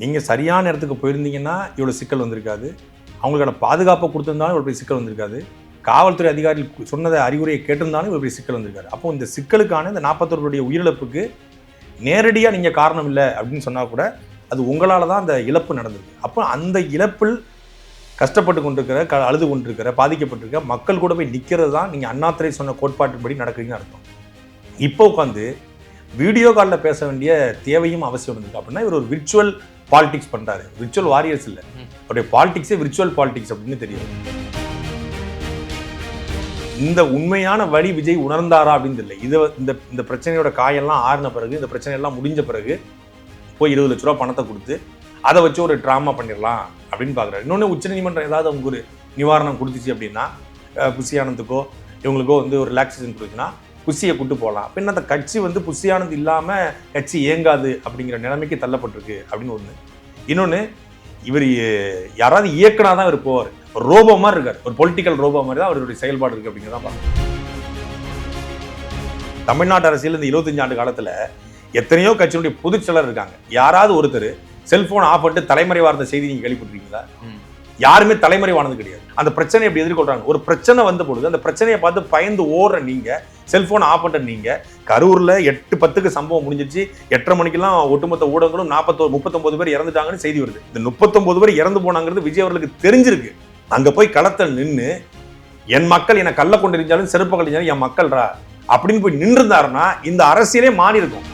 நீங்கள் சரியான இடத்துக்கு போயிருந்தீங்கன்னா இவ்வளோ சிக்கல் வந்திருக்காது. அவங்களுக்கான பாதுகாப்பை கொடுத்துருந்தாலும் இவ்வளோ பெரிய சிக்கல் வந்திருக்காது. காவல்துறை அதிகாரிகள் சொன்னதை அறிவுரையை கேட்டிருந்தாலும் இவ்வளோ பெரிய சிக்கல் வந்திருக்காரு அப்போ இந்த சிக்கலுக்கான இந்த நாற்பத்தோருடைய உயிரிழப்புக்கு நேரடியாக நீங்கள் காரணம் இல்லை அப்படின்னு சொன்னால் கூட அது உங்களால் தான் அந்த இழப்பு நடந்தது அப்போ அந்த இழப்பில் கஷ்டப்பட்டு கொண்டிருக்கிற க அழுது கொண்டிருக்கிற பாதிக்கப்பட்டிருக்க மக்கள் கூட போய் நிற்கிறது தான் நீங்கள் அண்ணாத்துறை சொன்ன கோட்பாட்டின்படி நடக்குதுன்னு அர்த்தம். இப்போ உட்காந்து வீடியோ காலில் பேச வேண்டிய தேவையும் அவசியம் இருந்திருக்கு. அப்படின்னா இவர் ஒரு விர்ச்சுவல் பாலிடிக்ஸ் பண்ணுறாரு விர்ச்சுவல் வாரியர்ஸ் இல்லை. அவருடைய பாலிடிக்ஸே விர்ச்சுவல் பாலிடிக்ஸ் அப்படின்னு தெரியும். இந்த உண்மையான வழி விஜய் உணர்ந்தாரா அப்படின்னு தெரியல. இது இந்த இந்த பிரச்சனையோட காயெல்லாம் ஆறின பிறகு இந்த பிரச்சனை எல்லாம் முடிஞ்ச பிறகு போய் இருபது லட்ச ரூபா பணத்தை கொடுத்து அதை வச்சு ஒரு ட்ராமா பண்ணிடலாம் அப்படின்னு பார்க்குறாரு இன்னொன்று உச்சநீதிமன்றம் ஏதாவது அவங்க ஒரு நிவாரணம் கொடுத்துச்சு அப்படின்னா ஆனந்துக்கோ இவங்களுக்கோ வந்து ஒரு ரிலாக்ஸேஷன் கொடுத்துச்சுன்னா புஷியை கூட்டு போகலாம். அப்படின்னா அந்த கட்சி வந்து புஷியானது இல்லாமல் கட்சி இயங்காது அப்படிங்கிற நிலைமைக்கு தள்ளப்பட்டிருக்கு அப்படின்னு ஒன்று இன்னொன்று இவர் யாராவது இயக்குனா தான் இவர் போவார். ஒரு ரோபோ மாதிரி இருக்கார். ஒரு பொலிட்டிக்கல் ரோபோ மாதிரி தான் அவருடைய செயல்பாடு இருக்குது அப்படிங்கிறத பார்க்கணும் தமிழ்நாட்டு அரசியல் இந்த இருபத்தஞ்சு ஆண்டு காலத்தில் எத்தனையோ கட்சியினுடைய பொதுச்செயலர் இருக்காங்க. யாராவது ஒருத்தர் செல்போன் ஆஃப் பண்ணிட்டு தலைமறைவா செய்தி நீங்கள் கேள்விப்பட்டிருக்கீங்களா? யாருமே தலைமறைவானது கிடையாது. அந்த பிரச்சனை எப்படி எதிர்கொள்றாங்க? ஒரு பிரச்சனை வந்த பொழுது அந்த பிரச்சனையை பார்த்து பயந்து ஓடுற நீங்க செல்போன் ஆஃப் பண்ணுற நீங்க கரூர்ல எட்டு பத்துக்கு சம்பவம் முடிஞ்சிச்சு எட்டரை மணிக்கெல்லாம் ஒட்டுமொத்த ஊடகங்களும் நாற்பத்தோரு முப்பத்தொன்பது பேர் இறந்துட்டாங்கன்னு செய்தி வருது. இந்த முப்பத்தொன்பது பேர் இறந்து போனாங்கிறது விஜய் அவர்களுக்கு தெரிஞ்சிருக்கு. அங்க போய் களத்தில் நின்று என் மக்கள் என்னை கள்ள கொண்டிருந்தாலும் செருப்பு கழிஞ்சாலும் என் மக்கள்ரா? அப்படின்னு போய் நின்றுருந்தாருன்னா இந்த அரசியலே மாறி இருக்கும்.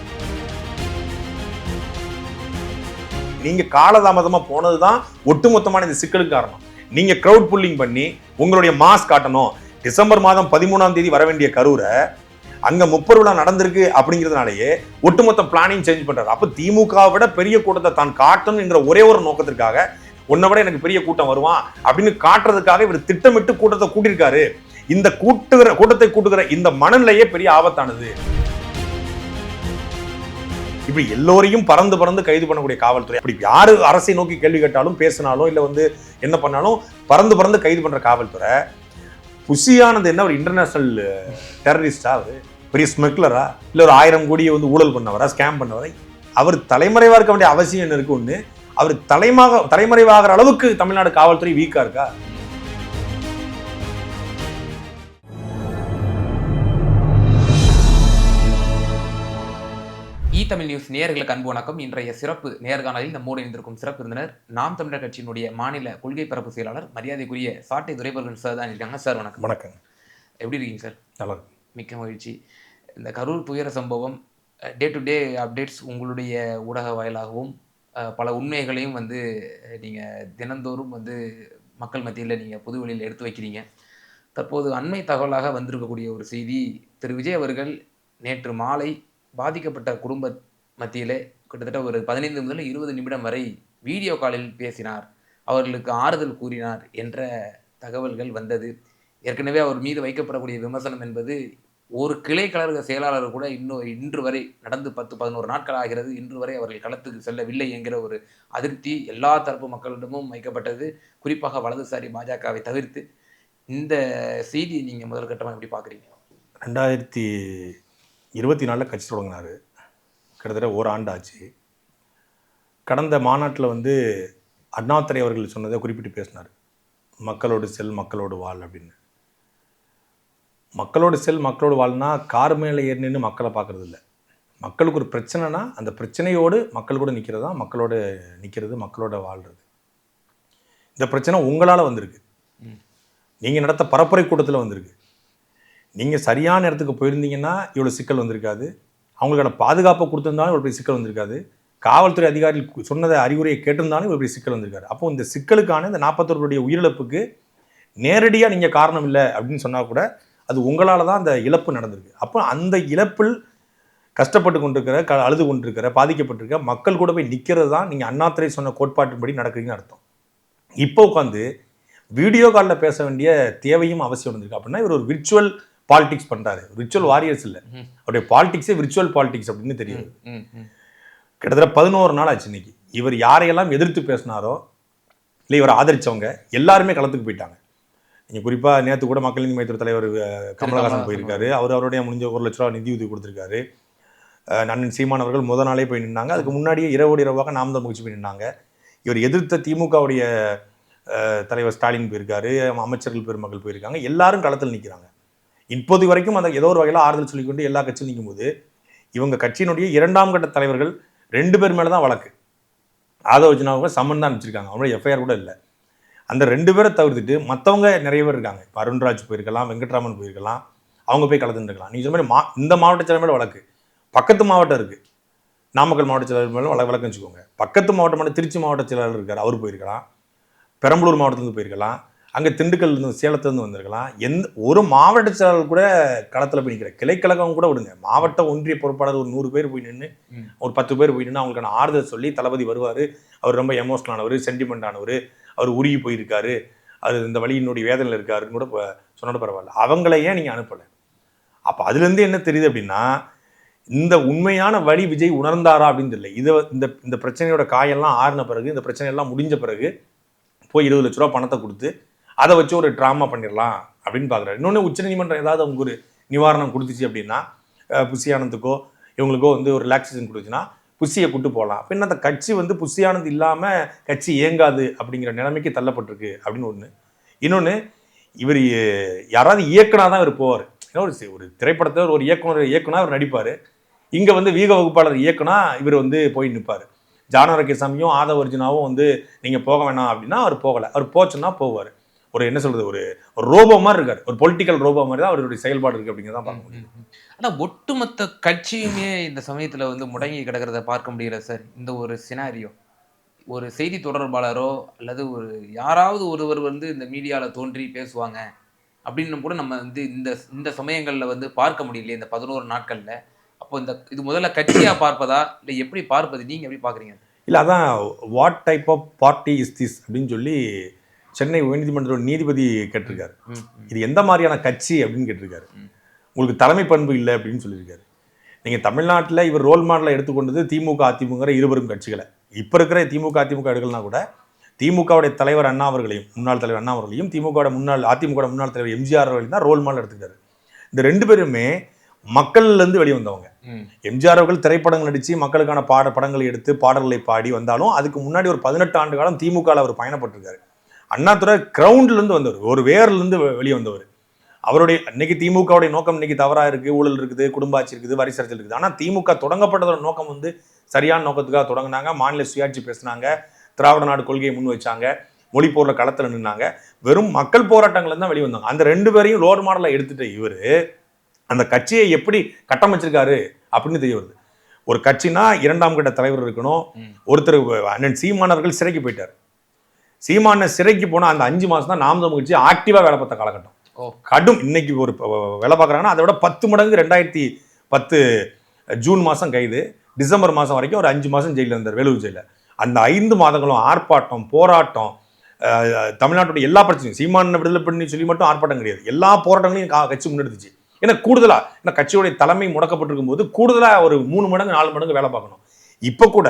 நீங்க காலதாமதமா போனதுதான் ஒட்டுமொத்தமான இந்த சிக்கலுக்கு காரணம். நீங்க க்ரௌட் புல்லிங் பண்ணி உங்களுடைய மாஸ் காட்டணும். டிசம்பர் மாதம் பதிமூணாம் தேதி வர வேண்டிய கரூரை அங்க முப்பது விழா நடந்திருக்கு அப்படிங்கிறதுனாலயே ஒட்டுமொத்த பிளானிங் சேஞ்ச் பண்றாரு. அப்ப திமுக விட பெரிய கூட்டத்தை தான் காட்டணும் என்ற ஒரே ஒரு நோக்கத்திற்காக உன்னை விட எனக்கு பெரிய கூட்டம் வருவான் அப்படின்னு காட்டுறதுக்காக இவர் திட்டமிட்டு கூட்டத்தை கூட்டியிருக்காரு. இந்த கூட்டுகிற கூட்டத்தை கூட்டுகிற இந்த மனநிலையே பெரிய ஆபத்தானது. இப்படி எல்லோரையும் பறந்து பறந்து கைது பண்ணக்கூடிய காவல்துறை. அப்படி யார் அரசை நோக்கி கேள்வி கேட்டாலும் பேசினாலும் இல்லை வந்து என்ன பண்ணாலும் பறந்து பறந்து கைது பண்ணுற காவல்துறை புஷியானது என்ன ஒரு இன்டர்நேஷ்னல் டெரரிஸ்டா அவர்? பெரிய ஸ்மெக்லரா இல்லை ஒரு ஆயிரம் கோடியை வந்து ஊழல் பண்ணவரா? ஸ்கேம் பண்ணவரா? அவர் தலைமறைவாக இருக்க வேண்டிய அவசியம் என்ன இருக்கு ஒன்று அவர் தலைமாக தலைமறைவாகிற அளவுக்கு தமிழ்நாடு காவல்துறை வீக்காக இருக்கா? தமிழ் நியூஸ் நேயர்களுக்கு அன்பு வணக்கம். இன்றைய சிறப்பு நேர்காணலில் நம்மோடு இணைந்திருக்கும் சிறப்பு விருந்தினர் நாம் தமிழர் கட்சியினுடைய மாநில கொள்கை பரப்பு செயலாளர் மரியாதைக்குரிய சாட்டை துரைபர்கள் சார் தான் இருக்காங்க. சார் வணக்கம். வணக்கம். எப்படி இருக்கீங்க சார்? நல்லா. மிக்க மகிழ்ச்சி. இந்த கரூர் துயர சம்பவம் டே டு டே அப்டேட்ஸ் உங்களுடைய ஊடக வாயிலாகவும் பல உண்மைகளையும் வந்து நீங்கள் தினந்தோறும் வந்து மக்கள் மத்தியில் நீங்கள் பொதுவெளியில் எடுத்து வைக்கிறீங்க. தற்போது அண்மை தகவலாக வந்திருக்கக்கூடிய ஒரு செய்தி திரு. விஜய் அவர்கள் நேற்று மாலை பாதிக்கப்பட்ட குடும்ப மத்தியிலே கிட்டத்தட்ட ஒரு பதினைந்து முதல் இருபது நிமிடம் வரை வீடியோ காலில் பேசினார். அவர்களுக்கு ஆறுதல் கூறினார் என்ற தகவல்கள் வந்தது. ஏற்கனவே அவர் மீது வைக்கப்படக்கூடிய விமர்சனம் என்பது ஒரு கிளை கழக செயலாளர் கூட இன்னும் இன்று வரை நடந்து பத்து பதினோரு நாட்கள் ஆகிறது. இன்று வரை அவர்கள் களத்துக்கு செல்லவில்லை என்கிற ஒரு அதிருப்தி எல்லா தரப்பு மக்களிடமும் வைக்கப்பட்டது. குறிப்பாக வலதுசாரி பாஜகவை தவிர்த்து இந்த செய்தியை நீங்கள் முதல் கட்டமாக எப்படி பார்க்குறீங்க? ரெண்டாயிரத்தி இருபத்தி நாலில் கட்சி தொடங்கினாரு. கிட்டத்தட்ட ஒரு ஆண்டு ஆச்சு கடந்த மாநாட்டில் வந்து அண்ணாதுரை அவர்கள் சொன்னதை குறிப்பிட்டு பேசினார். மக்களோடு செல் மக்களோடு வாழ் அப்படின்னு. மக்களோடு செல் மக்களோடு வாழ்னா கார் மேலே ஏறி நின்று மக்களை பார்க்கறது இல்லை மக்களுக்கு ஒரு பிரச்சனைனா அந்த பிரச்சனையோடு மக்கள் கூட நிற்கிறது தான் மக்களோட நிற்கிறது மக்களோட வாழ்றது. இந்த பிரச்சனை உங்களால் வந்திருக்கு. நீங்கள் நடத்த பரப்புரை கூட்டத்தில் வந்திருக்கு. நீங்கள் சரியான இடத்துக்கு போயிருந்தீங்கன்னா இவ்வளோ சிக்கல் வந்திருக்காது. அவங்களுக்கான பாதுகாப்பை கொடுத்துருந்தாலும் இவ்வளோ பெரிய சிக்கல் வந்திருக்காது. காவல்துறை அதிகாரிகள் சொன்னதை அறிவுரையை கேட்டிருந்தாலும் இவ்வளோ பெரிய சிக்கல் வந்திருக்காரு அப்போ இந்த சிக்கலுக்கான இந்த நாற்பத்தோருடைய உயிரிழப்புக்கு நேரடியாக நீங்கள் காரணம் இல்லை அப்படின்னு சொன்னால் கூட அது உங்களால் தான் அந்த இழப்பு நடந்திருக்கு. அப்போ அந்த இழப்பில் கஷ்டப்பட்டு கொண்டிருக்கிற க அழுது கொண்டிருக்கிற பாதிக்கப்பட்டிருக்க மக்கள் கூட போய் நிற்கிறது தான் நீங்கள் அண்ணாத்துறை சொன்ன கோட்பாட்டின்படி நடக்குதுன்னு அர்த்தம். இப்போ உட்காந்து வீடியோ காலில் பேச வேண்டிய தேவையும் அவசியம் வந்திருக்கு. அப்படின்னா இவர் ஒரு விர்ச்சுவல் பாலிடிக்ஸ் பண்ணுறாரு விர்ச்சுவல் வாரியர்ஸ் இல்லை. அவருடைய பாலிடிக்ஸே விர்ச்சுவல் பாலிடிக்ஸ் அப்படின்னு ம் கிட்டத்தட்ட பதினோரு நாள் ஆச்சு இன்னைக்கு. இவர் யாரையெல்லாம் எதிர்த்து பேசினாரோ இல்லை இவரை ஆதரிச்சவங்க எல்லாருமே களத்துக்கு போயிட்டாங்க. நீங்கள் குறிப்பாக நேற்று கூட மக்கள் நீதி மையத்துறை தலைவர் கமலஹாசன் போயிருக்காரு. அவர் அவருடைய முடிஞ்ச ஒரு லட்ச ரூபா நிதி உதவி கொடுத்துருக்காரு. அண்ணன் சீமான் அவர்கள் முத நாளே போய் நின்னாங்க. அதுக்கு முன்னாடியே இரவோடு இரவாக நாம் தான் முயற்சி போய் நின்னாங்க. இவர் எதிர்த்த திமுகவுடைய தலைவர் ஸ்டாலின் போயிருக்காரு அமைச்சர்கள் பெருமக்கள் போயிருக்காங்க. எல்லாரும் களத்தில் நிற்கிறாங்க இப்போது வரைக்கும் அந்த ஏதோ ஒரு வகையில் ஆறுதல் சொல்லிக்கொண்டு எல்லா கட்சியும் நிற்கும்போது இவங்க கட்சியினுடைய இரண்டாம் கட்ட தலைவர்கள் ரெண்டு பேர் மேலே தான் வழக்கு ஆதவஜனாவுக்கு சம்மன் தான் அனுப்பிச்சிருக்காங்க. அவங்களோட எஃப்ஐஆர் கூட இல்லை. அந்த ரெண்டு பேரை தவிர்த்துட்டு மற்றவங்க நிறைய பேர் இருக்காங்க. இப்போ அருண்ராஜ் போயிருக்கலாம் வெங்கட்ராமன் போயிருக்கலாம் அவங்க போய் கலந்துருக்கலாம் நீங்கள் சொன்ன மாதிரி மா இந்த மாவட்ட செயலர் மேலே வழக்கு. பக்கத்து மாவட்டம் இருக்குது நாமக்கல் மாவட்ட செயலர் மேலே வழக்கு வழக்கு வச்சுக்கோங்க. பக்கத்து மாவட்டமான திருச்சி மாவட்ட செயலாளர் இருக்கார் அவர் போயிருக்கலாம். பெரம்பலூர் மாவட்டத்துலேருந்து போயிருக்கலாம். அங்கே திண்டுக்கல்லேருந்து சேலத்துலேருந்து வந்திருக்கலாம். எந்த ஒரு மாவட்ட செயலாளர் கூட களத்தில் போய் நிற்கிற கிளைக்கழகம் கூட விடுங்க. மாவட்ட ஒன்றிய பொறுப்பாளர் ஒரு நூறு பேர் போய் நின்று. ஒரு பத்து பேர் போய் நின்று அவங்களுக்கான ஆறுதல் சொல்லி தளபதி வருவார். அவர் ரொம்ப எமோஷனல் ஆனவர் சென்டிமெண்ட் ஆனவர். அவர் உருகி போயிருக்காரு. அது இந்த வழியினுடைய வேதனையில் இருக்காருன்னு கூட சொன்னது பரவாயில்ல. அவங்கள ஏன் நீங்கள் அனுப்பலை? அப்போ அதுலேருந்து என்ன தெரியுது அப்படின்னா இந்த உண்மையான வழி விஜய் உணர்ந்தாரா அப்படின்னு தெரியல. இதை இந்த இந்த பிரச்சனையோட காயெல்லாம் ஆறின பிறகு இந்த பிரச்சனையெல்லாம் முடிஞ்ச பிறகு போய் இருபது லட்ச ரூபா பணத்தை கொடுத்து அதை வச்சு ஒரு ட்ராமா பண்ணிடலாம் அப்படின்னு பார்க்குறாரு. இன்னொன்று உச்சநீதிமன்றம் ஏதாவது அவங்க ஒரு நிவாரணம் கொடுத்துச்சு அப்படின்னா புசியானந்துக்கோ இவங்களுக்கோ வந்து ஒரு ரிலாக்ஸேஷன் கொடுத்துச்சுன்னா புஷியை கூட்டு போகலாம். பின் அந்த கட்சி வந்து புஷி இல்லாமல் கட்சி இயங்காது அப்படிங்கிற நிலைமைக்கு தள்ளப்பட்டிருக்கு அப்படின்னு ஒன்று இன்னொன்று இவர் யாராவது இயக்குனா தான் இவர் போவார். ஏன்னா ஒரு ஒரு திரைப்படத்தை ஒரு இயக்குனர் இயக்குனா அவர் நடிப்பார். இங்கே வந்து வீக வகுப்பாளர் இயக்குனா இவர் வந்து போய் நிற்பார் ஜானரகேசாமியும் ஆதவர்ஜுனாவும் வந்து நீங்கள் போக வேணாம் அப்படின்னா அவர் போகலை. அவர் போச்சுன்னா போவார். ஒரு என்ன சொல்றது ஒரு ரோபோ மாதிரி இருக்கார். ஒரு பொலிட்டிக்கல் ரோபோ மாதிரி தான் அவருடைய செயல்பாடு இருக்கு அப்படிங்கிறத பார்க்க முடியும். ஆனா ஒட்டுமொத்த கட்சியுமே இந்த சமயத்துல வந்து முடங்கி கிடக்கிறத பார்க்க முடியல சார் இந்த ஒரு சினாரியோ ஒரு செய்தி தொடர்பாளரோ அல்லது ஒரு யாராவது ஒருவர் வந்து இந்த மீடியால தோன்றி பேசுவாங்க அப்படின்னு கூட நம்ம வந்து இந்த இந்த சமயங்கள்ல வந்து பார்க்க முடியலையே இந்த பதினோரு நாட்கள்ல. அப்போ இந்த இது முதல்ல கட்சியா பார்ப்பதா இல்லை எப்படி பார்ப்பது? நீங்க எப்படி பாக்குறீங்க இல்லை அதான் what type of party is this அப்படின்னு சொல்லி சென்னை உயர்நீதிமன்ற நீதிபதி கேட்டிருக்காரு. இது எந்த மாதிரியான கட்சி அப்படின்னு கேட்டிருக்காரு. உங்களுக்கு தலைமை பண்பு இல்லை அப்படின்னு சொல்லியிருக்காரு. நீங்கள் தமிழ்நாட்டில் இவர் ரோல் மாடலாக எடுத்துக்கொண்டது திமுக அதிமுக இருவரும் கட்சிகளை. இப்போ இருக்கிற திமுக அதிமுக எடுக்கலனா கூட திமுகவுடைய தலைவர் அண்ணா அவர்களையும் முன்னாள் தலைவர் அண்ணா அவர்களையும் திமுகவோட முன்னாள் அதிமுக முன்னாள் தலைவர் எம்ஜிஆர் அவர்களையும் தான் ரோல் மாடல் எடுத்துக்கிட்டாரு. இந்த ரெண்டு பேருமே மக்கள்லேருந்து வெளியே வந்தவங்க. எம்ஜிஆர் அவர்கள் திரைப்படங்கள் நடித்து மக்களுக்கான பாட படங்களை எடுத்து பாடல்களை பாடி வந்தாலும் அதுக்கு முன்னாடி ஒரு பதினெட்டு ஆண்டு காலம் திமுகவில் அவர் பயணப்பட்டிருக்காரு. அண்ணாதுரை கிரவுண்ட்லேருந்து வந்தவர் ஒரு வேர்லேருந்து வெளியே வந்தவர். அவருடைய இன்னைக்கு திமுகவுடைய நோக்கம் இன்னைக்கு தவறாக இருக்குது ஊழல் இருக்குது குடும்ப ஆட்சி இருக்குது வரி சரிச்சல் இருக்குது. ஆனால் திமுக தொடங்கப்பட்டதோட நோக்கம் வந்து சரியான நோக்கத்துக்காக தொடங்கினாங்க. மாநில சுயாட்சி பேசினாங்க. திராவிட நாடு கொள்கையை முன் வச்சாங்க. மொழி போர்ல களத்தில் நின்னாங்க. வெறும் மக்கள் போராட்டங்கள் தான் வெளியே வந்தாங்க. அந்த ரெண்டு பேரையும் ரோல் மாடலாக எடுத்துட்ட இவர் அந்த கட்சியை எப்படி கட்டமைச்சிருக்காரு அப்படின்னு தெரிய வருது. ஒரு கட்சினா இரண்டாம் கட்ட தலைவர் இருக்கணும். ஒருத்தர் அண்ணன் சீமானவர்கள் சிறைக்கு போயிட்டார். சீமான சிறைக்கு போனால் அந்த அஞ்சு மாதம் தான் நாம் தமிழ் கட்சி ஆக்டிவாக வேலை பார்த்த காலகட்டம். கடும் இன்னைக்கு ஒரு வேலை பார்க்குறாங்கன்னா அதை விட பத்து மடங்கு ரெண்டாயிரத்தி பத்து ஜூன் மாதம் கைது டிசம்பர் மாதம் வரைக்கும் ஒரு அஞ்சு மாதம் ஜெயிலில் இருந்தார் வேலூர் ஜெயிலில். அந்த ஐந்து மாதங்களும் ஆர்ப்பாட்டம் போராட்டம் தமிழ்நாட்டுடைய எல்லா பிரச்சனையும் சீமான விடுதலை பண்ணி சொல்லி மட்டும் ஆர்ப்பாட்டம் கிடையாது. எல்லா போராட்டங்களையும் கா- கட்சி முன்னெடுத்துச்சு. ஏன்னா கூடுதலா ஏன்னா கட்சியுடைய தலைமை முடக்கப்பட்டிருக்கும் போது கூடுதலா ஒரு மூணு மடங்கு நாலு மடங்கு வேலை பார்க்கணும். இப்போ கூட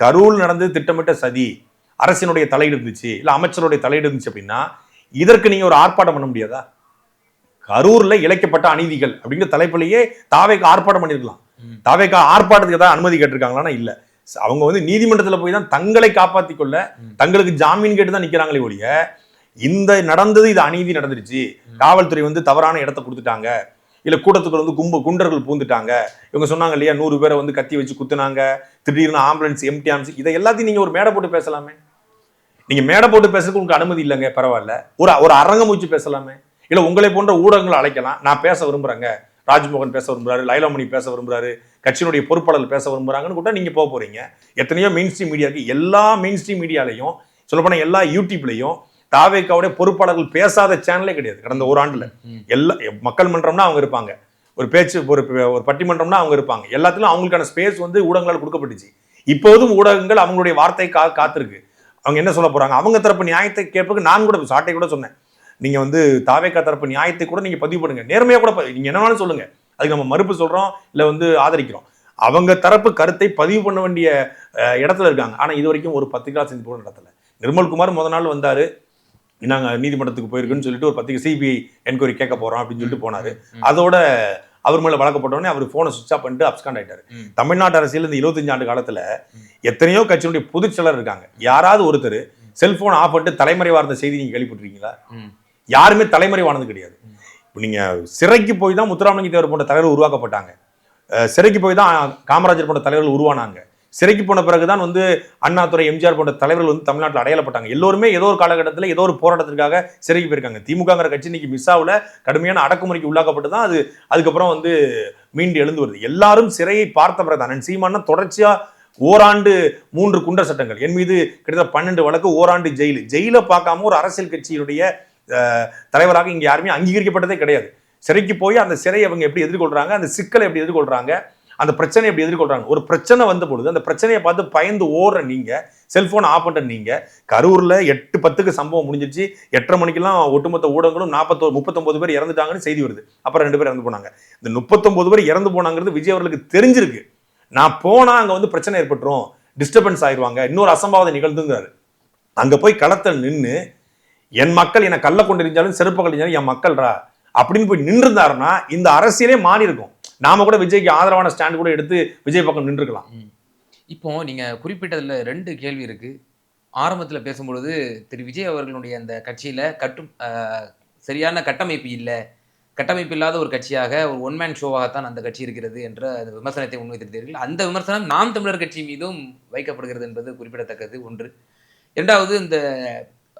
கரூர் நடந்து திட்டமிட்ட சதி அரசினுடைய தலையீடு இருந்துச்சு இல்ல அமைச்சருடைய தலையீடு இருந்துச்சு அப்படின்னா இதற்கு நீங்க ஒரு ஆர்ப்பாட்டம் பண்ண முடியாதா? கரூர்ல இழைக்கப்பட்ட அநீதிகள் அப்படிங்கிற தலைப்பிலேயே தாவேக்கு ஆர்ப்பாட்டம் பண்ணிருக்கலாம் ம். தாவேக்கா ஆர்ப்பாட்டத்துக்கு தான் அனுமதி கேட்டிருக்காங்களான்னா இல்ல. அவங்க வந்து நீதிமன்றத்துல போய் தான் தங்களை காப்பாத்திக் கொள்ள. தங்களுக்கு ஜாமீன் கேட்டு தான் நிக்கிறாங்களே ஒழிய இந்த நடந்தது இது அநீதி நடந்துருச்சு. காவல்துறை வந்து தவறான இடத்த கொடுத்துட்டாங்க. இல்ல கூட்டத்துக்குள்ள வந்து கும்ப குண்டர்கள் பூந்துட்டாங்க இவங்க சொன்னாங்க இல்லையா நூறு பேரை வந்து கத்தி வச்சு குத்துனாங்க. திடீர்னு ஆம்புலன்ஸ் எம்டி ஆம்புலன்ஸ் இதை எல்லாத்தையும் நீங்க ஒரு மேடை போட்டு பேசலாமே? நீங்க மேடை போட்டு பேசுறதுக்கு உங்களுக்கு அனுமதி இல்லைங்க பரவாயில்ல. ஒரு ஒரு அரங்கம் வச்சு பேசலாமே. இல்ல உங்களை போன்ற ஊடகங்களை அழைக்கலாம். நான் பேச விரும்புறேங்க. ராஜ்மோகன் பேச விரும்புறாரு லைலாமணி பேச விரும்புறாரு கட்சியினுடைய பொறுப்பாளர்கள் பேச விரும்புறாங்கன்னு கூட நீங்க போக போறீங்க. எத்தனையோ மெயின் ஸ்ட்ரீம் மீடியா இருக்கு எல்லா மெயின் ஸ்ட்ரீம் மீடியாலையும் சொல்லப்போனா எல்லா யூடியூப்லையும் தாவேக்காவுடைய பொறுப்பாளர்கள் பேசாத சேனலே கிடையாது. கடந்த ஒரு ஆண்டுல. எல்லா மக்கள் மன்றம்னா அவங்க இருப்பாங்க. ஒரு பேச்சு ஒரு ஒரு பட்டிமன்றம்னா அவங்க இருப்பாங்க. எல்லாத்துலயும் அவங்களுக்கான ஸ்பேஸ் வந்து ஊடகங்களால் கொடுக்கப்பட்டுச்சு. இப்போதும் ஊடகங்கள் அவங்களுடைய வார்த்தை கா காத்திருக்கு. அவங்க என்ன சொல்ல போறாங்க? அவங்க தரப்பு நியாயத்தை கேட்பதுக்கு நான் கூட சாட்டை கூட சொன்னேன். நீங்க வந்து தாவேக்கா தரப்பு நியாயத்தை கூட நீங்க பதிவு பண்ணுங்க. நேர்மையா கூட ப- நீங்க என்ன வேணாலும் சொல்லுங்க. அதுக்கு நம்ம மறுப்பு சொல்றோம் இல்ல வந்து ஆதரிக்கிறோம். அவங்க தரப்பு கருத்தை பதிவு பண்ண வேண்டிய இடத்துல இருக்காங்க. ஆனா இது வரைக்கும் ஒரு பத்திரிகா செஞ்சு போன இடத்துல நிர்மல்குமார் முத நாள் வந்தாரு. நாங்க நீதிமன்றத்துக்கு போயிருக்குன்னு சொல்லிட்டு ஒரு பத்திரிகை சிபிஐ என்கொயரி கேட்க போறோம் அப்படின்னு சொல்லிட்டு போனாரு. அதோட அவர் மேல வழக்கப்பட்டோடனே அவர் போனை சுவிச் ஆஃப் பண்ணிட்டு அப்ஸ்காண்ட் ஆயிட்டாரு. ம். தமிழ்நாட்டு அரசியல் இந்த 25 ஆண்டு காலத்துல எத்தனையோ கட்சியினுடைய பொதுச் செயலர் இருக்காங்க. யாராவது ஒருத்தர் செல்போன் ஆஃப் பண்ணிட்டு தலைமறைவா இருந்த செய்தி நீங்க கேள்விப்பட்டிருக்கீங்களா. யாருமே தலைமறைவானது கிடையாது. இப்போ நீங்க சிறைக்கு போய் தான் முத்துராமலிங்க தேவர் போன்ற தலைவர்கள் உருவாக்கப்பட்டாங்க. சிறைக்கு போய் தான் காமராஜர் போன்ற தலைவர்கள் உருவானாங்க. சிறைக்கு போன பிறகுதான் வந்து அண்ணாதுறை எம்ஜிஆர் போன்ற தலைவர்கள் வந்து தமிழ்நாட்டில் அடையாளப்பட்டாங்க. எல்லோருமே ஏதோ ஒரு காலகட்டத்தில் ஏதோ ஒரு போராட்டத்திற்காக சிறைக்கு போயிருக்காங்க. திமுகங்கிற கட்சி இன்னைக்கு மிஸ் ஆகல. கடுமையான அடக்குமுறைக்கு உள்ளாக்கப்பட்டு தான் அது அதுக்கப்புறம் வந்து மீண்டு எழுந்து வருது. எல்லாரும் சிறையை பார்த்த பிறகு தான் சீமானா தொடர்ச்சியா ஓராண்டு மூன்று குண்டர் சட்டங்கள். என் மீது கிட்டத்தட்ட பன்னெண்டு வழக்கு ஓராண்டு ஜெயிலு. ஜெயிலை பார்க்காம ஒரு அரசியல் கட்சியினுடைய தலைவராக இங்கே யாருமே அங்கீகரிக்கப்பட்டதே கிடையாது. சிறைக்கு போய் அந்த சிறையை அவங்க எப்படி எதிர்கொள்றாங்க அந்த சிக்கலை எப்படி எதிர்கொள்றாங்க அந்த பிரச்சனை எப்படி எதிர்கொள்றாங்க? ஒரு பிரச்சனை வந்த பொழுது அந்த பிரச்சனையை பார்த்து பயந்து ஓடுற நீங்க செல்போன் ஆஃப் பண்ணுற நீங்க கரூர்ல எட்டு பத்துக்கு சம்பவம் முடிஞ்சிருச்சு எட்டரை மணிக்கெல்லாம் ஒட்டுமொத்த ஊடகங்களும் நாற்பத்தோ முப்பத்தொன்பது பேர் இறந்துட்டாங்கன்னு செய்தி வருது. அப்புறம் ரெண்டு பேர் இறந்து போனாங்க. இந்த முப்பத்தொன்பது பேர் இறந்து போனாங்கிறது விஜய் அவர்களுக்கு தெரிஞ்சிருக்கு. நான் போனா அங்க வந்து பிரச்சனை ஏற்பட்டுரும் டிஸ்டர்பன்ஸ் ஆயிடுவாங்க இன்னொரு அசம்பாவிதம் நிகழ்ந்துங்கிறாரு. அங்க போய் களத்தில் நின்று என் மக்கள் என்னை கல்ல கொண்டிருந்தாலும் செருப்பு கழிஞ்சாலும் என் மக்கள்ரா அப்படின்னு போய் நின்றுருந்தாருன்னா இந்த அரசியலே மாறி இருக்கும் நாம கூட விஜய்க்கு ஆதரவான ஸ்டாண்ட் கூட எடுத்து விஜய் பக்கம் நின்றுக்கலாம் இப்போ நீங்க குறிப்பிட்டதுல ரெண்டு கேள்வி இருக்கு. ஆரம்பத்தில் பேசும்பொழுது திரு விஜய் அவர்களுடைய அந்த கட்சியில் கட்டும் சரியான கட்டமைப்பு இல்லை. கட்டமைப்பு இல்லாத ஒரு கட்சியாக ஒரு ஒன் மேன் ஷோவாகத்தான் அந்த கட்சி இருக்கிறது என்ற அந்த விமர்சனத்தை முன்வைத்திருந்தீர்கள் அந்த விமர்சனம் நாம் தமிழர் கட்சி மீதும் வைக்கப்படுகிறது என்பது குறிப்பிடத்தக்கது ஒன்று. இரண்டாவது இந்த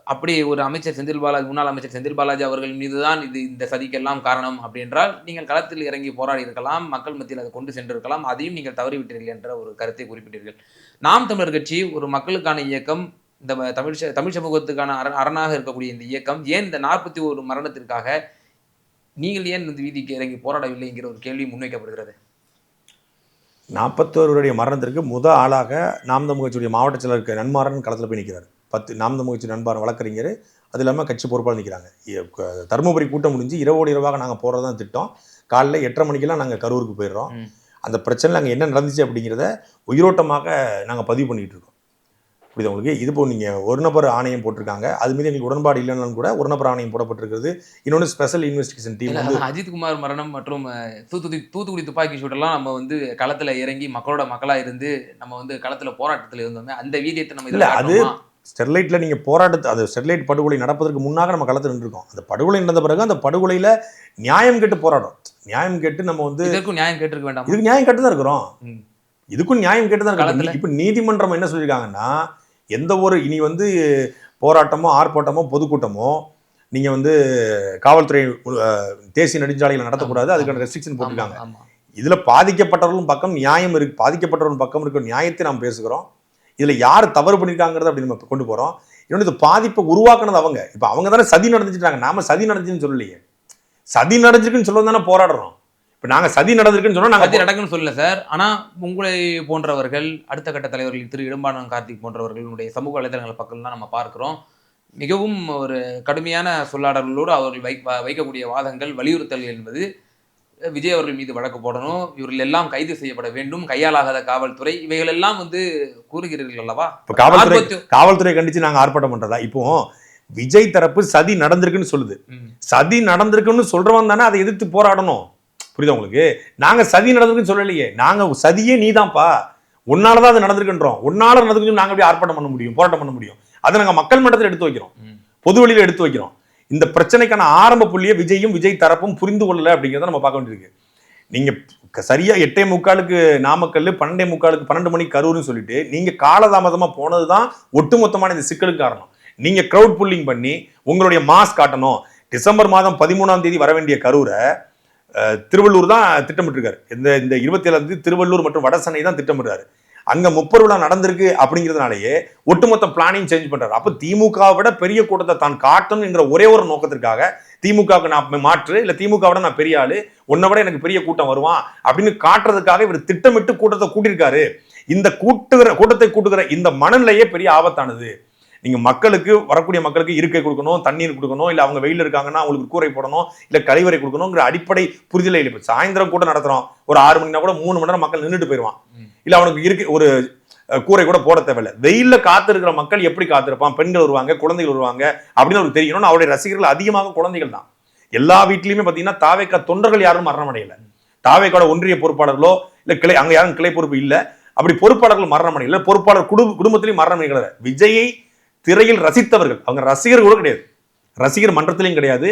அப்படி ஒரு அமைச்சர் செந்தில் பாலாஜி முன்னாள் அமைச்சர் செந்தில் பாலாஜி அவர்கள் மீதுதான் இது இந்த சதிக்கெல்லாம் காரணம் அப்படி என்றால் நீங்கள் களத்தில் இறங்கி போராடி இருக்கலாம் மக்கள் மத்தியில் அதை கொண்டு சென்றிருக்கலாம் அதையும் நீங்கள் தவறிவிட்டீர்கள் என்ற ஒரு கருத்தை குறிப்பிட்டீர்கள். நாம் தமிழர் கட்சி ஒரு மக்களுக்கான இயக்கம் இந்த தமிழ் ச- தமிழ் சமூகத்துக்கான அரண் அரணாக இருக்கக்கூடிய இந்த இயக்கம் ஏன் இந்த நாற்பத்தி ஒரு மரணத்திற்காக நீங்கள் ஏன் இந்த வீதிக்கு இறங்கி போராடவில்லை என்கிற ஒரு கேள்வி முன்வைக்கப்படுகிறது? நாற்பத்தோருடைய மரணத்திற்கு முத ஆளாக நாம் தமிழ் கட்சியுடைய மாவட்ட செயலருக்கு நன்மாறன் களத்தில் போய் நிற்கிறார் பத்து நாம் தமிழ் கட்சி நண்பார் வழக்கறிஞர். அது இல்லாமல் கட்சி பொறுப்பாளர் நிற்கிறாங்க தருமபுரி கூட்டம் முடிஞ்சு இரவோடு இரவாக நாங்கள் போகிறது தான் திட்டம். காலைல எட்டரை மணிக்கெல்லாம் நாங்கள் கரூருக்கு போயிடுறோம். அந்த பிரச்சனையில் அங்கே என்ன நடந்துச்சு அப்படிங்கிறத உயிரோட்டமாக நாங்கள் பதிவு பண்ணிகிட்டு இருக்கோம். புரியுது உங்களுக்கு? இது இப்போ நீங்கள் ஒரு நபர் ஆணையம் போட்டிருக்காங்க. அது மீது எங்களுக்கு உடன்பாடு இல்லைனாலும் கூட ஒரு நபர் ஆணையம் போடப்பட்டிருக்கிறது. இன்னொன்று ஸ்பெஷல் இன்வெஸ்டிகேஷன் டீம் வந்து அஜித் குமார் மரணம் மற்றும் தூத்துக்குடி தூத்துக்குடி துப்பாக்கி சூட்டெல்லாம் நம்ம வந்து களத்துல இறங்கி மக்களோட மக்களா இருந்து நம்ம வந்து களத்துல போராட்டத்துல இருந்தோமே அந்த வீதியத்தை நம்ம இல்ல, அது? ஸ்டெர்லைட்டில் நீங்கள் போராட்டத்தை அது ஸ்டெர்லைட் படுகொலை நடப்பதற்கு முன்னாக நம்ம களத்தில் நின்றுருக்கோம். அந்த படுகொலை நடந்த பிறகு அந்த படுகொலையில் நியாயம் கேட்டு போராடும் நியாயம் கேட்டு நம்ம வந்து இதற்கும் நியாயம் கேட்டிருக்க வேண்டாம்? இதுக்கு நியாயம் கேட்டு தான் இருக்கிறோம். இதுக்கும் நியாயம் கேட்டு தான்? இருக்கிறோம் இப்போ நீதிமன்றம் என்ன சொல்லியிருக்காங்கன்னா எந்த ஒரு இனி வந்து போராட்டமோ ஆர்ப்பாட்டமோ பொதுக்கூட்டமோ நீங்கள் வந்து காவல்துறை தேசிய நெடுஞ்சாலையில் நடத்தக்கூடாது. அதுக்கான ரெஸ்ட்ரிக்ஷன் போட்டிருக்காங்க. இதுல பாதிக்கப்பட்டவர்களும் பக்கம் நியாயம் இருக்கு பாதிக்கப்பட்டவர்கள் பக்கம் இருக்கிற நியாயத்தை நாம் பேசுகிறோம். இதில் யார் தவறு பண்ணியிருக்காங்கிறத அப்படி நம்ம கொண்டு போகிறோம் இன்னொன்று இது பாதிப்பை உருவாக்குனது அவங்க. இப்போ அவங்க தானே சதி நடந்துச்சுட்டாங்க. நாம சதி நடந்துச்சுன்னு சொல்லலையே. சதி நடந்திருக்குன்னு சொல்ல தானே போராடுறோம். இப்போ நாங்கள் சதி நடந்திருக்குன்னு சொன்னா சதி நடக்குன்னு சொல்லல சார். ஆனால் உங்களை போன்றவர்கள் அடுத்த கட்ட தலைவர்கள் திரு இடும்பானம் கார்த்திக் போன்றவர்களுடைய சமூக வலைதளங்கள் பக்கம்லாம் நம்ம பார்க்குறோம். மிகவும் ஒரு கடுமையான சொல்லாடல்களோடு அவர்கள் வை வைக்கக்கூடிய வாதங்கள் வலியுறுத்தல் என்பது விஜய் அவர்கள் மீது வழக்கு போடணும். இவர்கள் எல்லாம் கைது செய்யப்பட வேண்டும். கையாலாகாத காவல்துறை. இவைகள் எல்லாம் வந்து கூறுகிறீர்கள் அல்லவா? காவல்துறை காவல்துறை கண்டிச்சு நாங்க ஆர்ப்பாட்டம் பண்றதா? இப்போ விஜய் தரப்பு சதி நடந்திருக்குன்னு சொல்லுது. சதி நடந்திருக்குன்னு சொல்றவன் தானே அதை எதிர்த்து போராடணும். புரியுதா உங்களுக்கு? நாங்க சதி நடந்திருக்குன்னு சொல்லலையே. நாங்க சதியே நீதான்ப்பா. உன்னாலதான் அது நடந்திருக்குன்றோம். உன்னால நடந்திருக்கு நாங்க எப்படி ஆர்ப்பாட்டம் பண்ண முடியும்? போராட்டம் பண்ண முடியும்? அதை நாங்க மக்கள் மன்றத்தில் எடுத்து வைக்கிறோம். பொது வெளியில எடுத்து வைக்கிறோம். இந்த பிரச்சனைக்கான ஆரம்ப புள்ளியை விஜயும் விஜய் தரப்பும் புரிந்து கொள்ளல அப்படிங்கிறத நம்ம பார்க்க வேண்டியிருக்கு. நீங்கள் சரியாக எட்டே முக்காலுக்கு நாமக்கல் பன்னெண்டே முக்காலுக்கு பன்னெண்டு மணிக்கு கரூர்னு சொல்லிட்டு நீங்கள் காலதாமதமாக போனது தான் ஒட்டுமொத்தமான இந்த சிக்கலுக்கு காரணம். நீங்கள் க்ரௌட் புல்லிங் பண்ணி உங்களுடைய மாஸ் காட்டணும். டிசம்பர் மாதம் பதிமூணாம் தேதி வர வேண்டிய கரூரை திருவள்ளூர் தான் திட்டமிட்டிருக்காரு. இந்த இந்த இருபத்தி ஏழாம் தேதி திருவள்ளூர் மற்றும் வடசென்னை தான் திட்டமிடுறாரு. அங்க முப்பது விழா நடந்திருக்கு அப்படிங்கிறதுனாலயே ஒட்டுமொத்த பிளானிங் சேஞ்ச் பண்றாரு. அப்ப திமுகவை விட பெரிய கூட்டத்தை தான் காட்டணுங்கிற ஒரே ஒரு நோக்கத்திற்காக திமுகவுக்கு நான் மாற்று இல்ல திமுக விட நான் பெரிய ஆளு உன்னை விட எனக்கு பெரிய கூட்டம் வருவான் அப்படின்னு காட்டுறதுக்காக இவர் திட்டமிட்டு கூட்டத்தை கூட்டியிருக்காரு. இந்த கூட்டுகிற கூட்டத்தை கூட்டுகிற இந்த மனநிலையே பெரிய ஆபத்தானது. நீங்க மக்களுக்கு வரக்கூடிய மக்களுக்கு இருக்கை கொடுக்கணும் தண்ணீர் கொடுக்கணும் இல்ல அவங்க வெயில் இருக்காங்கன்னா அவங்களுக்கு கூரை போடணும் இல்ல கழிவறை கொடுக்கணுங்கிற அடிப்படை புரிதலை இல்லை. சாயந்தரம் கூட நடத்துறோம். ஒரு ஆறு மணினா கூட மூணு மணி நேரம் மக்கள் நின்றுட்டு போயிடுவான் இல்ல அவனுக்கு இருக்கு ஒரு கூரை கூட போட தேவையில்ல. வெயிலில் காத்திருக்கிற மக்கள் எப்படி காத்திருப்பான்? பெண்கள் வருவாங்க குழந்தைகள் வருவாங்க அப்படின்னு அவருக்கு தெரியணும் அவருடைய ரசிகர்கள் அதிகமாக குழந்தைகள் தான். எல்லா வீட்லயுமே பாத்தீங்கன்னா தாவேக்கா தொண்டர்கள் யாரும் மரணம் அடையல தாவேக்கோட ஒன்றிய பொறுப்பாளர்களோ இல்ல கிளை அங்க யாரும் கிளை பொறுப்பு இல்ல. அப்படி பொறுப்பாளர்கள் மரணம் அடையல பொறுப்பாளர் குடும்ப குடும்பத்திலையும் மரணம் அடைகிறார் விஜயை திரையில் ரசித்தவர்கள். அவங்க ரசிகர் கூட கிடையாது. ரசிகர் மன்றத்திலையும் கிடையாது.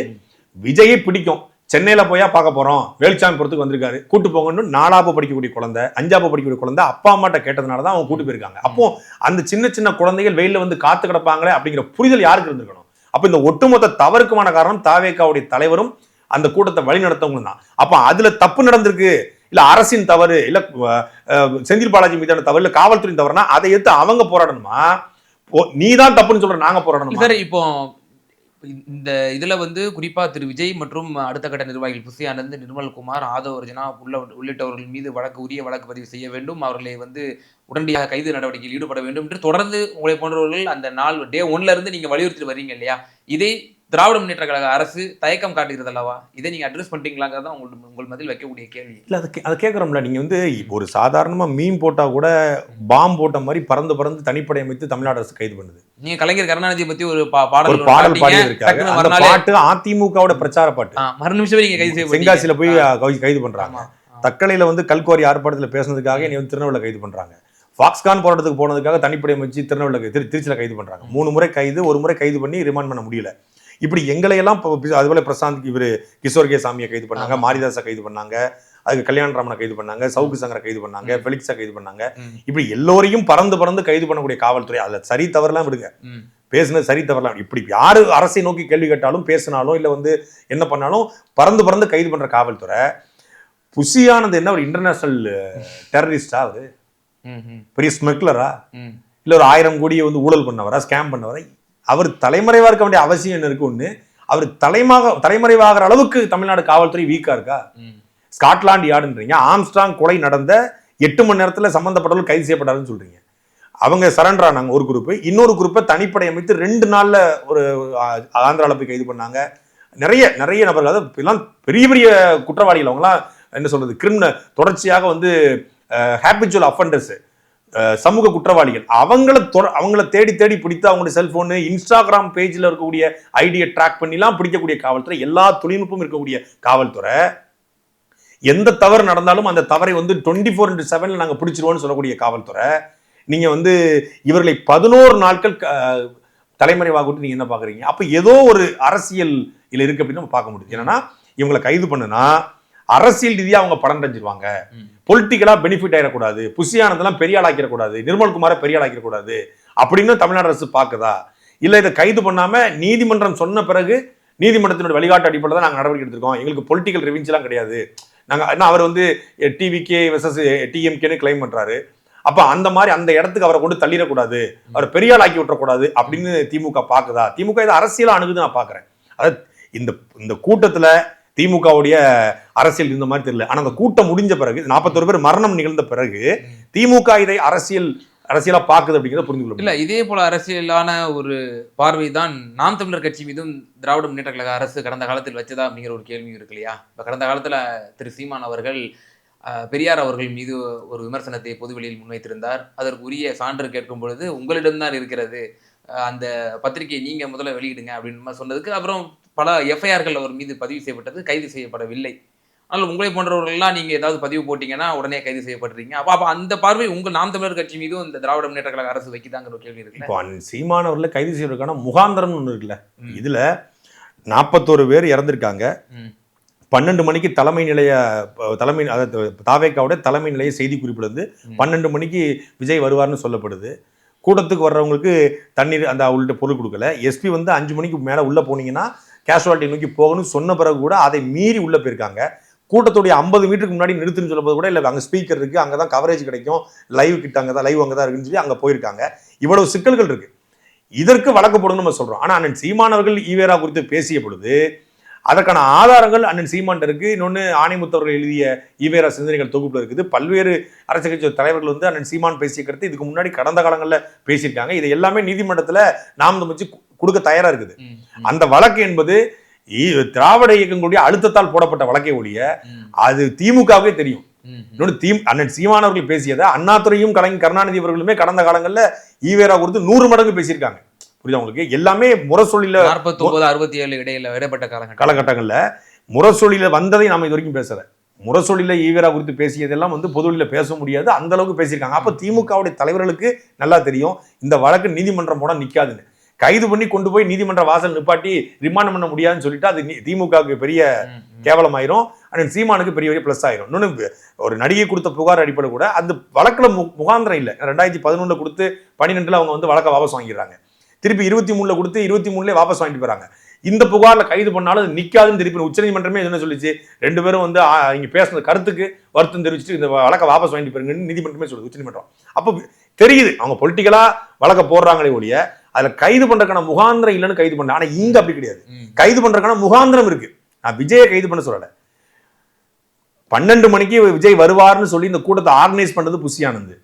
விஜயை பிடிக்கும். சென்னையில போயா பார்க்க போறோம். வேலுச்சாமிபுரத்துக்கு வந்திருக்காரு. கூட்டு போங்கன்னு நாலாப்பு படிக்கக்கூடிய குழந்தை அஞ்சாப்பு படிக்கக்கூடிய குழந்தை அப்பா அம்மாட்ட கேட்டதுனால தான் அவங்க கூட்டு போயிருக்காங்க. அப்போ அந்த சின்ன சின்ன குழந்தைகள் வெயிலில் வந்து காத்து கிடப்பாங்களே அப்படிங்கிற புரிதல் யாருக்கு இருந்திருக்கணும்? அப்ப இந்த ஒட்டுமொத்த தவறுக்குமான காரணம் தாவேக்காவுடைய தலைவரும் அந்த கூட்டத்தை வழி நடத்தவங்களும் தான். அப்ப அதுல தப்பு நடந்திருக்கு. இல்ல அரசின் தவறு இல்ல அஹ், செந்தில் பாலாஜி மீதான தவறு இல்ல காவல்துறையின் தவறுனா அதை எடுத்து அவங்க போராடணுமா? நீ தான் தப்புன்னு சொல்ற நாங்க போராடணும்? இப்போ இந்த இதில் வந்து குறிப்பாக திரு விஜய் மற்றும் அடுத்த கட்ட நிர்வாகிகள் புசி ஆனந்த் நிர்மல்குமார் ஆதவ அர்ஜுனா உள்ள உள்ளிட்டவர்கள் மீது வழக்கு உரிய வழக்கு பதிவு செய்ய வேண்டும். அவர்களை வந்து உடனடியாக கைது நடவடிக்கையில் ஈடுபட வேண்டும். என்று தொடர்ந்து உங்களை போன்றவர்கள் அந்த நாள் டே ஒன்ல இருந்து நீங்கள் வலியுறுத்தி வர்றீங்க இல்லையா? இதை திராவிட முன்னேற்ற கழக அரசு தயக்கம் காட்டுகிறது அல்லவா இதை நீங்க அட்ரஸ் பண்ணிட்டீங்களாங்கிறது தான் உங்கள் மத்தியில் வைக்கக்கூடிய கேள்வி. இல்ல அதை அதை கேட்குறோம்ல நீங்க வந்து ஒரு சாதாரணமா மீன் போட்டா கூட பாம் போட்ட மாதிரி பறந்து பறந்து தனிப்படை அமைத்து தமிழ்நாடு அரசு கைது பண்ணுது. நீங்க கலைஞர் கருணாநிதியை பத்தி ஒரு பா- பாடல் பாடல். பாடியிருக்காங்க அந்த பாட்டு அதிமுகவோட பிரச்சார பாட்டு. மறு நிமிஷமே நீங்க கைது செய்யப்பட்டீங்க. செங்காசியில போய் கைது-. ஆ. தக்கலையில வந்து கல்குவாரி ஆர்ப்பாட்டத்துல பேசுனதுக்காக நீ வந்து திருநெல்வேலியில் கைது பண்றாங்க. ஃபாக்ஸ்கான் போராட்டத்துக்கு போனதுக்காக தனிப்படை அமைச்சு திருநெல்வேலியில் திரு திருச்சியில கைது பண்றாங்க. மூணு முறை கைது ஒரு முறை கைது பண்ணி ரிமாண்ட் பண்ண முடியல. இப்படி எங்களை எல்லாம் இப்போ பி- அதுபோல பிரசாந்த் இவரு கிஷோர் கே சாமியை கைது பண்ணாங்க ஆமா. மாரிதாஸை கைது பண்ணாங்க அதுக்கு கல்யாணராமனை கைது பண்ணாங்க சவுக்கு சங்கரை கைது பண்ணாங்க ஃபெலிக்ஸை கைது பண்ணாங்க. இப்படி எல்லோரையும் பறந்து பறந்து கைது பண்ணக்கூடிய காவல்துறை அதுல சரி தவறுலாம் விடுங்க. பேசுனது சரி தவறலாம் இப்படி யாரு அரசை நோக்கி கேள்வி கேட்டாலும் பேசினாலும் இல்ல வந்து என்ன பண்ணாலும் பறந்து பறந்து கைது பண்ற காவல்துறை புசியானது என்ன ஒரு இன்டர்நேஷனல் டெரரிஸ்டா அவரு? பெரிய ஸ்மெக்லரா. இல்ல ஒரு ஆயிரம் கோடியை வந்து ஊழல் பண்ணவரா ஸ்கேம் பண்ணவரா? அவர் தலைமறைவா இருக்க வேண்டிய அவசியம் என்ன இருக்கு ஒண்ணு? அவர் தலைமாக தலைமறைவாகிற அளவுக்கு தமிழ்நாடு காவல்துறை வீக்கா இருக்கா? ம். ஸ்காட்லாந்து யார்டுன்றீங்க ஆம்ஸ்ட்ராங் கொலை நடந்த எட்டு மணி நேரத்துல சம்பந்தப்பட்டவர்கள் கைது செய்யப்பட்டாருன்னு சொல்றீங்க. அவங்க சரண்டர் ஆனாங்க ஒரு குரூப் இன்னொரு குரூப்பை தனிப்படை அமைத்து ரெண்டு நாள்ல ஒரு ஆ, ஆந்திரால போய் கைது பண்ணாங்க. நிறைய நிறைய நபர்கள் அதாவது எல்லாம் பெரிய பெரிய குற்றவாளிகள் அவங்கலாம் என்ன சொல்றது கிரிமினல் தொடர்ச்சியாக வந்து ஹேபிச்சுவல் அஃபண்டர்ஸ் சமூக குற்றவாளிகள். அவங்கள தொட அவங்கள தேடி தேடி பிடித்து அவங்களுடைய செல்போனு இன்ஸ்டாகிராம் பேஜில் இருக்கக்கூடிய ஐடியை ட்ராக் பண்ணிலாம் பிடிக்கக்கூடிய காவல்துறை எல்லா தொழில்நுட்பமும் இருக்கக்கூடிய காவல்துறை எந்த தவறு நடந்தாலும் அந்த தவறை வந்து டுவெண்ட்டி ஃபோர் இன்ட்டு செவனில் நாங்கள் பிடிச்சிருவோம்னு சொல்லக்கூடிய காவல்துறை நீங்கள் வந்து இவர்களை பதினோரு நாட்கள் க- நீங்கள் என்ன பார்க்குறீங்க அப்போ ஏதோ ஒரு அரசியல் இதில் இருக்கு அப்படின்னு நம்ம பார்க்க முடியுது. என்னன்னா இவங்களை கைது பண்ணுனா அரசியல் ரீதியாக அவங்க படம் அடைஞ்சிருவாங்க ம். பொலிட்டிக்கலாக பெனிஃபிட் ஆயிடக்கூடாது. புசியானதெல்லாம் பெரிய ஆளாக்கிடக்கூடாது நிர்மல்குமாரை பெரிய ஆளாக்கிடக்கூடாது அப்படின்னு தமிழ்நாடு அரசு பார்க்குதா இல்லை இதை கைது பண்ணாமல் நீதிமன்றம் சொன்ன பிறகு நீதிமன்றத்தினுடைய வழிகாட்டு அடிப்படையில் தான் நாங்கள் நடவடிக்கை எடுத்திருக்கோம். எங்களுக்கு பொலிட்டிக்கல் ரிவெஞ்ச்லாம் கிடையாது. நாங்கள் என்ன அவர் வந்து டிவிகே வெர்சஸ் டிஎம்கேன்னு கிளைம் பண்ணுறாரு அப்போ அந்த மாதிரி அந்த இடத்துக்கு அவரை கொண்டு தள்ளிடக்கூடாது. அவரை பெரிய ஆள் ஆக்கி விட்டுறக்கூடாது அப்படின்னு திமுக பார்க்குதா திமுக இதை அரசியலாக அணுகுது நான் பார்க்குறேன் அதாவது இந்த இந்த கூட்டத்தில் திமுகவுடைய அரசியல் இருந்த மாதிரி தெரியல. ஆனால் அந்த கூட்டம் முடிஞ்ச பிறகு நாற்பத்தொரு பேர் மரணம் நிகழ்ந்த பிறகு திமுக இதை அரசியல் அரசியலா பார்க்குது அப்படிங்கிறத புரிந்து கொள்ள இல்ல இதே போல அரசியலான ஒரு பார்வை தான் நாம் தமிழர் கட்சி மீதும் திராவிட முன்னேற்ற கழக அரசு கடந்த காலத்தில் வச்சதா அப்படிங்கிற ஒரு கேள்வியும் இருக்கு இல்லையா? இப்ப கடந்த காலத்துல திரு சீமான் அவர்கள் பெரியார் அவர்கள் மீது ஒரு விமர்சனத்தை பொதுவெளியில் முன்வைத்திருந்தார். அதற்கு உரிய சான்று கேட்கும் பொழுது உங்களிடம்தான் இருக்கிறது. அந்த பத்திரிகையை நீங்க முதல்ல வெளியிடுங்க அப்படின்னு சொன்னதுக்கு அப்புறம் பல எஃப்ஐஆர்கள் அவர் மீது பதிவு செய்யப்பட்டது கைது செய்யப்படவில்லை. ஆனால் உங்களை போன்றவர்கள்லாம் நீங்க ஏதாவது பதிவு போட்டீங்கன்னா உடனே கைது செய்யப்படுறீங்க. அப்ப அப்ப அந்த பார்வை உங்க நாம் தமிழர் கட்சி மீதும் இந்த திராவிட முன்னேற்ற கழக அரசு வைக்குதாங்கிற கேள்வி இருக்குல்ல? இப்போ சீமானவர்களை கைது செய்வதற்கான முகாந்திரம்னு ஒன்று இருக்குல்ல. இதுல நாற்பத்தோரு பேர் இறந்திருக்காங்க. பன்னெண்டு மணிக்கு தலைமை நிலைய தலைமை அதாவது தாவேக்காவோட தலைமை நிலைய செய்தி குறிப்பில் வந்து. பன்னெண்டு மணிக்கு விஜய் வருவார்னு சொல்லப்படுது. கூட்டத்துக்கு வர்றவங்களுக்கு தண்ணீர் அந்த உள்ளிட்ட பொருள் கொடுக்கல. எஸ்பி வந்து அஞ்சு மணிக்கு மேலே உள்ளே போனீங்கன்னா கேஷுவாலிட்டி நோக்கி போகணும்னு சொன்ன பிறகு கூட அதை மீறி உள்ளே போயிருக்காங்க. கூட்டத்துடைய ஐம்பது மீட்டருக்கு முன்னாடி நிறுத்துன்னு சொல்லும்போது கூட இல்லை அங்கே ஸ்பீக்கர் இருக்குது அங்கே தான் கவரேஜ் கிடைக்கும். லைவ் கிட்ட அங்கே தான் லைவ் அங்கே தான் இருக்குன்னு சொல்லி அங்கே போயிருக்காங்க. இவ்வளவு சிக்கல்கள் இருக்கு. இதற்கு வழக்கு போடணும்னு நம்ம சொல்கிறோம் ஆனால் அண்ணன் சீமானவர்கள் ஈவேரா குறித்து பேசிய பொழுது அதற்கான ஆதாரங்கள் அண்ணன் சீமான் இருக்கு. இன்னொன்று ஆணைமுத்தவர்கள் எழுதிய ஈவேரா சிந்தனைகள் தொகுப்பில் இருக்குது. பல்வேறு அரசியல் கட்சி தலைவர்கள் வந்து அண்ணன் சீமான் பேசிய கருத்து இதுக்கு முன்னாடி கடந்த காலங்களில் பேசியிருக்காங்க. இது எல்லாமே நீதிமன்றத்தில் நாம் தமிச்சு கொடுக்க தயாரா இருக்குது. அந்த வழக்கு என்பது திராவிட இயக்கங்களுடைய அழுத்தத்தால் போடப்பட்ட வழக்கை ஒழிய அது திமுகவே தெரியும். இன்னொன்று தீம் அண்ணன் சீமானவர்கள் பேசியதை அண்ணாதுரையும் கலைஞர் கருணாநிதி அவர்களுமே கடந்த காலங்களில் ஈவேரா குறித்து நூறு மடங்கு பேசியிருக்காங்க. புரியுதா உங்களுக்கு? எல்லாமே முரசொலியில நாற்பத்தொன்பது அறுபத்தி ஏழு இடையில இடைப்பட்ட காலகட்டம். காலகட்டங்களில் முரசொலியில வந்ததை நாம இது வரைக்கும் பேசல. முரசொலியில் ஈகரா குறித்து பேசியதெல்லாம் வந்து பொதுவெளியில் பேச முடியாது. அந்த அளவுக்கு பேசியிருக்காங்க. அப்போ திமுகவுடைய தலைவர்களுக்கு நல்லா தெரியும். இந்த வழக்கு நீதிமன்றம் போட நிற்காதுன்னு கைது பண்ணி கொண்டு போய் நீதிமன்ற வாசல் நிப்பாட்டி ரிமாண்ட் பண்ண முடியாதுன்னு சொல்லிட்டு அது திமுகவுக்கு பெரிய. கேவலமாயிரும். அண்ட் சீமானுக்கு பெரிய பெரிய ப்ளஸ் ஆயிரும். இன்னொன்று ஒரு நடிகை கொடுத்த புகார் அடிப்படை கூட அந்த வழக்கில் மு முகாந்திரம் இல்லை. ரெண்டாயிரத்தி பதினொன்றில் கொடுத்து பன்னிரெண்டில் அவங்க வந்து வழக்கை வாபஸ் வாங்கிடுறாங்க. திருப்பி இருபத்தி மூணில் கொடுத்து இருபத்தி மூணுலேயே வாபஸ் வாங்கிட்டு போறாங்க. இந்த புகாரில் கைது பண்ணாலும் நிற்காதுன்னு திருப்பி உச்சநீதிமன்றமே என்ன சொல்லிச்சு? ரெண்டு பேரும் வந்து இங்க பேசுன கருத்துக்கு வருத்தம் தெரிவிச்சுட்டு இந்த வழக்கை வாபஸ் வாங்கிட்டு போயிருங்கன்னு நீதிமன்றமே சொல்லுது உச்சநீதிமன்றம் அப்போ தெரியுது அவங்க பொலிட்டிக்கலாக வழக்கை போடுறாங்களே ஒழிய அதில் கைது பண்ணுறதுக்கான முகாந்திரம் இல்லைன்னு கைது பண்ண ஆனால் இங்கே அப்படி கிடையாது. கைது பண்றதுக்கான முகாந்திரம் இருக்கு. நான் விஜயை கைது பண்ண சொல்லல. பன்னெண்டு மணிக்கு விஜய் வருவார்னு சொல்லி இந்த கூட்டத்தை ஆர்கனைஸ் பண்ணது புஷி ஆனந்த்.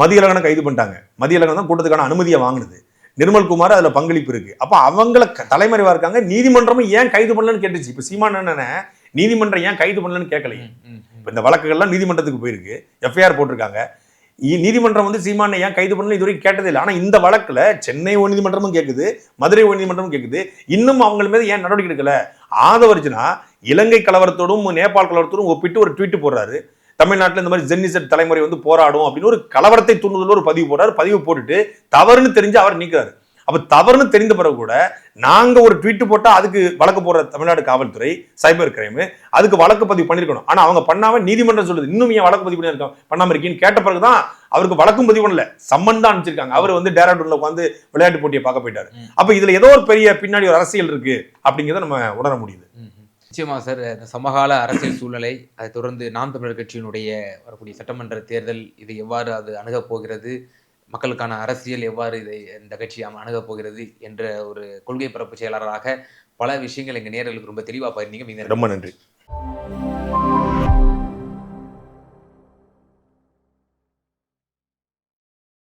மதியழகனை கைது பண்ணிட்டாங்க. மதியழகன் தான் கூட்டத்துக்கான அனுமதியை வாங்கினது. நிர்மல்குமார் அதுல பங்களிப்பு இருக்கு. அப்ப அவங்கள தலைமறைவா இருக்காங்க. நீதிமன்றமும் ஏன் கைது பண்ணலன்னு கேட்டுச்சு. இப்ப சீமான் அண்ணனை நீதிமன்றம் ஏன் கைது பண்ணலன்னு கேட்கலையே. இப்ப இந்த வழக்குகள்லாம் நீதிமன்றத்துக்கு போயிருக்கு. எஃப்ஐஆர் போட்டிருக்காங்க. நீதிமன்றம் வந்து சீமானை ஏன் கைது பண்ணல இது வரைக்கும் ஆனால் இந்த வழக்கில் சென்னை உயர்நீதிமன்றமும் கேட்குது மதுரை உயர்நீதிமன்றமும் கேட்குது இன்னும் அவங்க மீது ஏன் நடவடிக்கை எடுக்கல? ஆதவரிச்சுனா இலங்கை கலவரத்தோடும் நேபாள் கலவரத்தோடும் ஒப்பிட்டு ஒரு ட்வீட் போடுறாரு. தமிழ்நாட்டில் இந்த மாதிரி ஜென்னிசட் தலைமுறை வந்து போராடும் அப்படின்னு ஒரு கலவரத்தை தூண்டுதல் ஒரு பதிவு போடுறாரு. பதிவு போட்டுட்டு தவறுன்னு தெரிஞ்சு அவர் நீக்கிறாரு. அப்ப தவறுன்னு தெரிந்த பிறகு கூட நாங்க ஒரு ட்வீட் போட்டா அதுக்கு வழக்கு போடுற தமிழ்நாடு காவல்துறை சைபர் கிரைம் அதுக்கு வழக்கு பதிவு பண்ணிருக்கணும் ஆனா அவங்க பண்ணாம நீதிமன்றம் சொல்லுது இன்னும் ஏன் வழக்கு பதிவு பண்ணிருக்கோம் பண்ணாம இருக்கீங்கன்னு கேட்ட பிறகுதான் அவருக்கு வழக்கும் பதிவு பண்ணல. சம்மன் தான் அனுப்பிச்சிருக்காங்க. அவர் வந்து டேராடூன்ல உட்காந்து விளையாட்டு போட்டியை பார்க்க போயிட்டாரு. அப்ப இதுல ஏதோ ஒரு பெரிய பின்னாடி ஒரு அரசியல் இருக்கு அப்படிங்கிறத நம்ம உணர முடியுது. ம், ம். நிச்சயமா சார் இந்த சமகால அரசியல் சூழ்நிலை அதை தொடர்ந்து நாம் தமிழர் கட்சியினுடைய வரக்கூடிய சட்டமன்ற தேர்தல் இது எவ்வாறு அது அணுகப் போகிறது மக்களுக்கான அரசியல் எவ்வாறு இதை இந்த கட்சி அணுகப் போகிறது என்ற ஒரு கொள்கை பரப்பு செயலாளராக பல விஷயங்கள் எங்கள் நேர்களுக்கு ரொம்ப தெளிவாக பகிர்ந்தீங்க. ரொம்ப நன்றி.